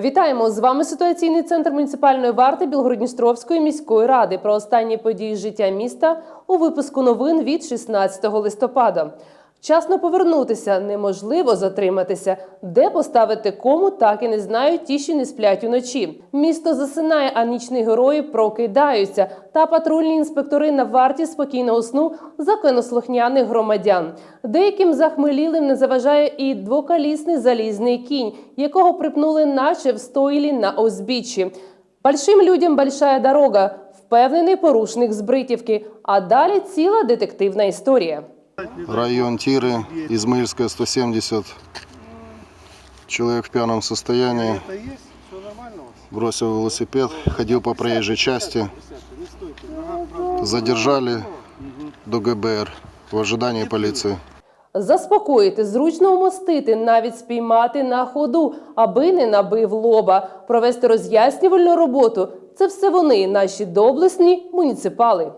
Вітаємо з вами ситуаційний центр муніципальної варти Білгородністровської міської ради про останні події життя міста у випуску новин від 16 листопада. Вчасно повернутися неможливо затриматися. Де поставити кому, так і не знають ті, що не сплять уночі. Місто засинає, а нічні герої прокидаються. Та патрульні інспектори на варті спокійного сну законослухняних громадян. Деяким захмелілим не заважає і двоколісний залізний кінь, якого припнули, наче в стойлі на узбіччі. Большим людям большая дорога. Впевнений порушник з Бритівки. А далі ціла детективна історія. Район Тиры, Измаильская, 170. Человек в пьяном состоянии. Бросил велосипед, ходил по проезжей части. Задержали до ГБР в ожидании полиции. Заспокоїти, зручно вмостити, навіть спіймати на ходу, аби не набив лоба, провести роз'яснювальну роботу. Це все вони, наші доблесні муніципали.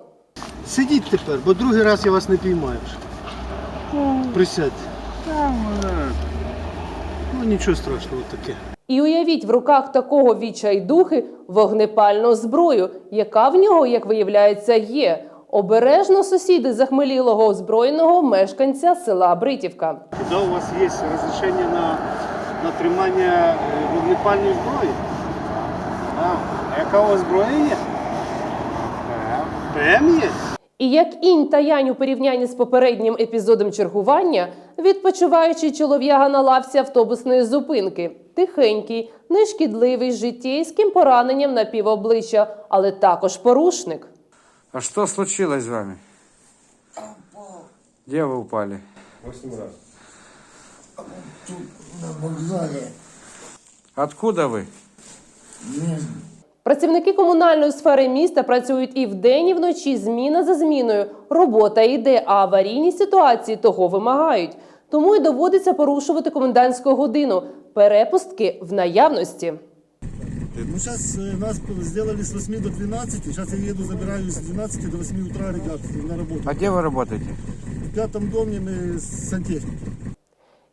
Сидіть тепер, бо другий раз я вас не піймаю. Вже. Присядьте. Ну нічого страшного таке. І уявіть в руках такого відчайдухи вогнепальну зброю, яка в нього, як виявляється, є. Обережно сусіди захмелілого озброєного мешканця села Бритівка. Куди у вас є розрішення на, на тримання е, вогнепальної зброї? А, а яка у вас зброя є? ПМ є? І як інь та янь у порівнянні з попереднім епізодом чергування, відпочиваючий чолов'яга на лавці автобусної зупинки, тихенький, нешкідливий, з життєйським пораненням на півобличчя, але також порушник. А что случилось с вами? Где вы упали? на вокзале. Откуда вы? Працівники комунальної сфери міста працюють і вдень, і вночі, зміна за зміною. Робота йде, а аварійні ситуації того вимагають. Тому й доводиться порушувати комендантську годину. Перепустки в наявності. Ну, сейчас нас сделали с 8 до 12, сейчас я еду, забираю с 12 до 8 утра ребят на работу. А где вы работаете? В пятом доме мы с сантехникой.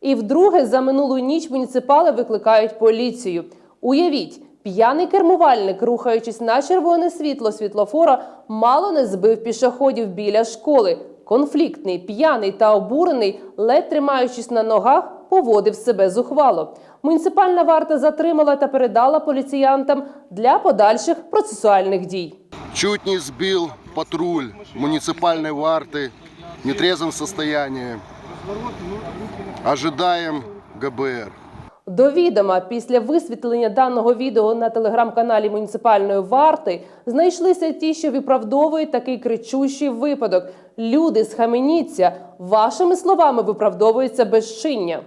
І вдруге за минулу ніч муніципали викликають поліцію. Уявіть, п'яний кермувальник, рухаючись на червоне світло світлофора, мало не збив пішоходів біля школи. Конфліктний, п'яний та обурений, ледь тримаючись на ногах, поводив себе зухвало. Муніципальна варта затримала та передала поліціянтам для подальших процесуальних дій. Чуть не сбил патруль муниципальной варты в нетрезвом состоянии. Ожидаем ГБР. До відома після висвітлення даного відео на телеграм-каналі муніципальної варти знайшлися ті, що виправдовують такий кричущий випадок. Люди, схаменіться, вашими словами виправдовується безчиння.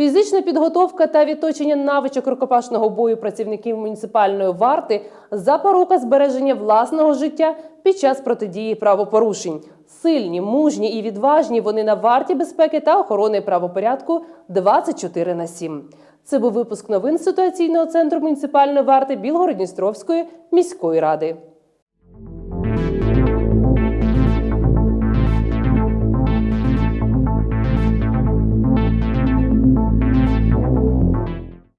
Фізична підготовка та відточення навичок рукопашного бою працівників муніципальної варти запорука збереження власного життя під час протидії правопорушень. Сильні, мужні і відважні вони на варті безпеки та охорони правопорядку 24 на 7. Це був випуск новин ситуаційного центру муніципальної варти Білгородністровської міської ради.